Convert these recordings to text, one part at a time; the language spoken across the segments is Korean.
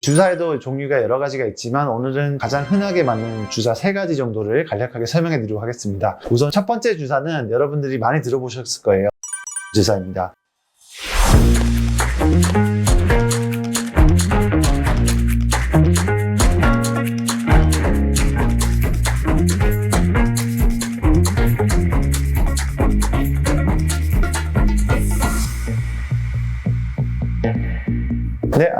주사에도 종류가 여러 가지가 있지만 오늘은 가장 흔하게 맞는 주사 세 가지 정도를 간략하게 설명해 드리도록 하겠습니다. 우선 첫 번째 주사는 여러분들이 많이 들어보셨을 거예요. 주사입니다.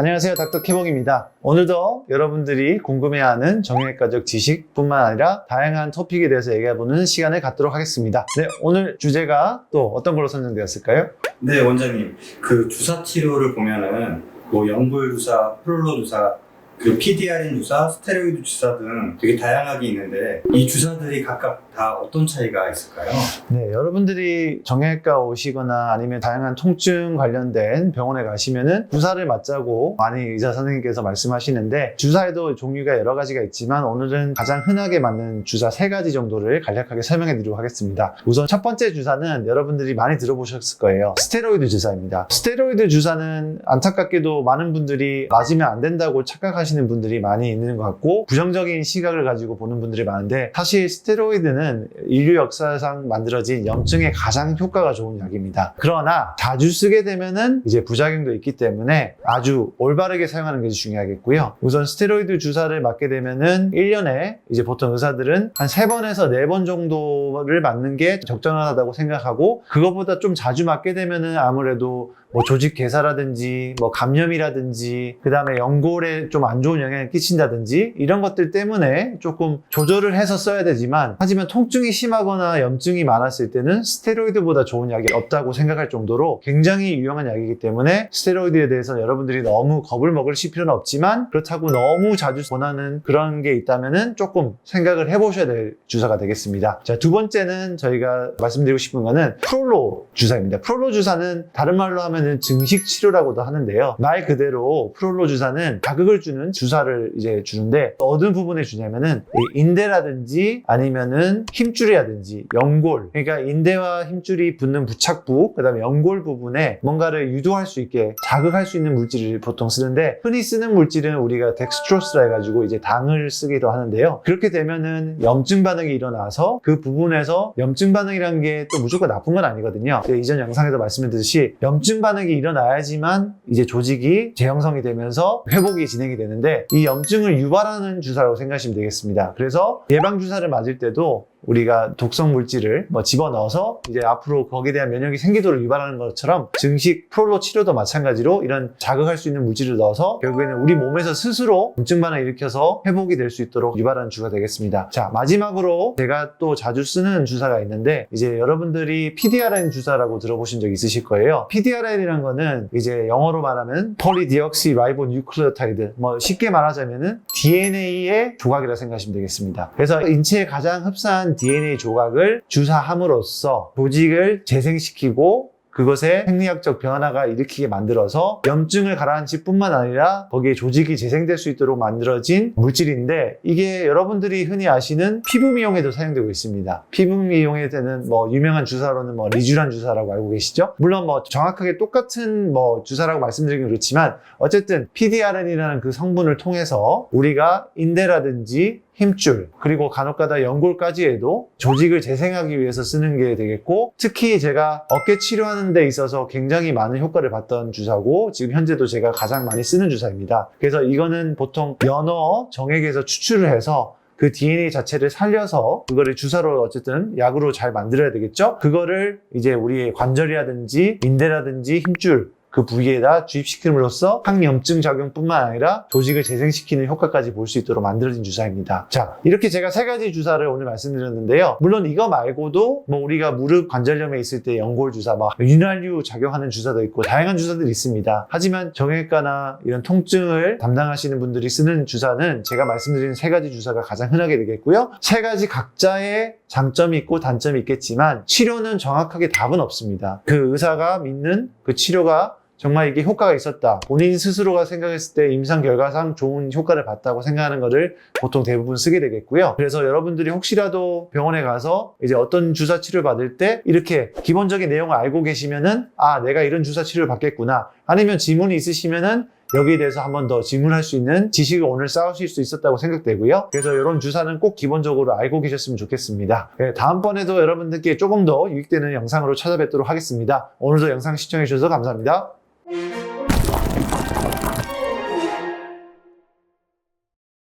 안녕하세요. 닥터 케봉입니다. 오늘도 여러분들이 궁금해하는 정형외과적 지식뿐만 아니라 다양한 토픽에 대해서 얘기해보는 시간을 갖도록 하겠습니다. 네, 오늘 주제가 또 어떤 걸로 선정되었을까요? 네, 원장님. 그 주사 치료를 보면은 뭐 연골 주사, 프롤로 주사, 그 PDRN 주사, 스테로이드 주사 등 되게 다양하게 있는데 이 주사들이 각각 다 어떤 차이가 있을까요? 네, 여러분들이 정형외과 오시거나 아니면 다양한 통증 관련된 병원에 가시면은 주사를 맞자고 많이 의사 선생님께서 말씀하시는데 주사에도 종류가 여러 가지가 있지만 오늘은 가장 흔하게 맞는 주사 세 가지 정도를 간략하게 설명해 드리도록 하겠습니다. 우선 첫 번째 주사는 여러분들이 많이 들어보셨을 거예요. 스테로이드 주사입니다. 스테로이드 주사는 안타깝게도 많은 분들이 맞으면 안 된다고 착각하시 는 분들이 많이 있는 것 같고 부정적인 시각을 가지고 보는 분들이 많은데 사실 스테로이드는 인류 역사상 만들어진 염증에 가장 효과가 좋은 약입니다. 그러나 자주 쓰게 되면은 이제 부작용도 있기 때문에 아주 올바르게 사용하는 것이 중요하겠고요. 우선 스테로이드 주사를 맞게 되면은 1년에 이제 보통 의사들은 한 3번에서 4번 정도를 맞는 게 적정하다고 생각하고 그것보다 좀 자주 맞게 되면은 아무래도 뭐 조직 괴사라든지 뭐 감염이라든지 그 다음에 연골에 좀 안 좋은 영향을 끼친다든지 이런 것들 때문에 조금 조절을 해서 써야 되지만 하지만 통증이 심하거나 염증이 많았을 때는 스테로이드보다 좋은 약이 없다고 생각할 정도로 굉장히 유용한 약이기 때문에 스테로이드에 대해서 여러분들이 너무 겁을 먹으실 필요는 없지만 그렇다고 너무 자주 권하는 그런 게 있다면은 조금 생각을 해보셔야 될 주사가 되겠습니다. 자, 두 번째는 저희가 말씀드리고 싶은 거는 프롤로 주사입니다. 프롤로 주사는 다른 말로 하면 은 증식 치료라고도 하는데요. 말 그대로 프롤로 주사는 자극을 주는 주사를 이제 주는데 어느 부분에 주냐면은 이 인대라든지 아니면은 힘줄이라든지 연골 그러니까 인대와 힘줄이 붙는 부착부 그다음에 연골 부분에 뭔가를 유도할 수 있게 자극할 수 있는 물질을 보통 쓰는데 흔히 쓰는 물질은 우리가 덱스트로스라 해가지고 이제 당을 쓰기도 하는데요. 그렇게 되면은 염증 반응이 일어나서 그 부분에서 염증 반응이라는 게또 무조건 나쁜 건 아니거든요. 이전 영상에도 말씀드렸듯이 염증 반응 이 일어나야지만 이제 조직이 재형성이 되면서 회복이 진행이 되는데 이 염증을 유발하는 주사라고 생각하시면 되겠습니다. 그래서 예방 주사를 맞을 때도 우리가 독성 물질을 뭐 집어넣어서 이제 앞으로 거기에 대한 면역이 생기도록 유발하는 것처럼 증식 프롤로 치료도 마찬가지로 이런 자극할 수 있는 물질을 넣어서 결국에는 우리 몸에서 스스로 염증 반응을 일으켜서 회복이 될 수 있도록 유발하는 주가 되겠습니다. 자 마지막으로 제가 또 자주 쓰는 주사가 있는데 이제 여러분들이 PDRN 주사라고 들어보신 적 있으실 거예요. PDRN이라는 거는 이제 영어로 말하면 폴리디옥시 라이보 뉴클레오타이드 뭐 쉽게 말하자면은 DNA의 조각이라 생각하시면 되겠습니다. 그래서 인체에 가장 흡사한 DNA 조각을 주사함으로써 조직을 재생시키고 그것에 생리학적 변화가 일으키게 만들어서 염증을 가라앉힐 뿐만 아니라 거기에 조직이 재생될 수 있도록 만들어진 물질인데 이게 여러분들이 흔히 아시는 피부 미용에도 사용되고 있습니다. 피부 미용에 되는 뭐 유명한 주사로는 뭐 리쥬란 주사라고 알고 계시죠? 물론 뭐 정확하게 똑같은 뭐 주사라고 말씀드리긴 그렇지만 어쨌든 PDRN이라는 그 성분을 통해서 우리가 인대라든지 힘줄 그리고 간혹가다 연골까지 해도 조직을 재생하기 위해서 쓰는 게 되겠고 특히 제가 어깨 치료하는 데 있어서 굉장히 많은 효과를 봤던 주사고 지금 현재도 제가 가장 많이 쓰는 주사입니다. 그래서 이거는 보통 연어 정액에서 추출을 해서 그 DNA 자체를 살려서 그거를 주사로 어쨌든 약으로 잘 만들어야 되겠죠? 그거를 이제 우리의 관절이라든지 인대라든지 힘줄 그 부위에다 주입시킴으로써 항염증 작용뿐만 아니라 조직을 재생시키는 효과까지 볼 수 있도록 만들어진 주사입니다. 자, 이렇게 제가 세 가지 주사를 오늘 말씀드렸는데요. 물론 이거 말고도 뭐 우리가 무릎 관절염에 있을 때 연골 주사, 막 윤활유 작용하는 주사도 있고 다양한 주사들이 있습니다. 하지만 정형외과나 이런 통증을 담당하시는 분들이 쓰는 주사는 제가 말씀드린 세 가지 주사가 가장 흔하게 되겠고요. 세 가지 각자의 장점이 있고 단점이 있겠지만 치료는 정확하게 답은 없습니다. 그 의사가 믿는 그 치료가 정말 이게 효과가 있었다. 본인 스스로가 생각했을 때 임상 결과상 좋은 효과를 봤다고 생각하는 것을 보통 대부분 쓰게 되겠고요. 그래서 여러분들이 혹시라도 병원에 가서 이제 어떤 주사 치료를 받을 때 이렇게 기본적인 내용을 알고 계시면은 아, 내가 이런 주사 치료를 받겠구나. 아니면 질문이 있으시면은 여기에 대해서 한번 더 질문할 수 있는 지식을 오늘 쌓으실 수 있었다고 생각되고요. 그래서 이런 주사는 꼭 기본적으로 알고 계셨으면 좋겠습니다. 네, 다음번에도 여러분들께 조금 더 유익되는 영상으로 찾아뵙도록 하겠습니다. 오늘도 영상 시청해주셔서 감사합니다.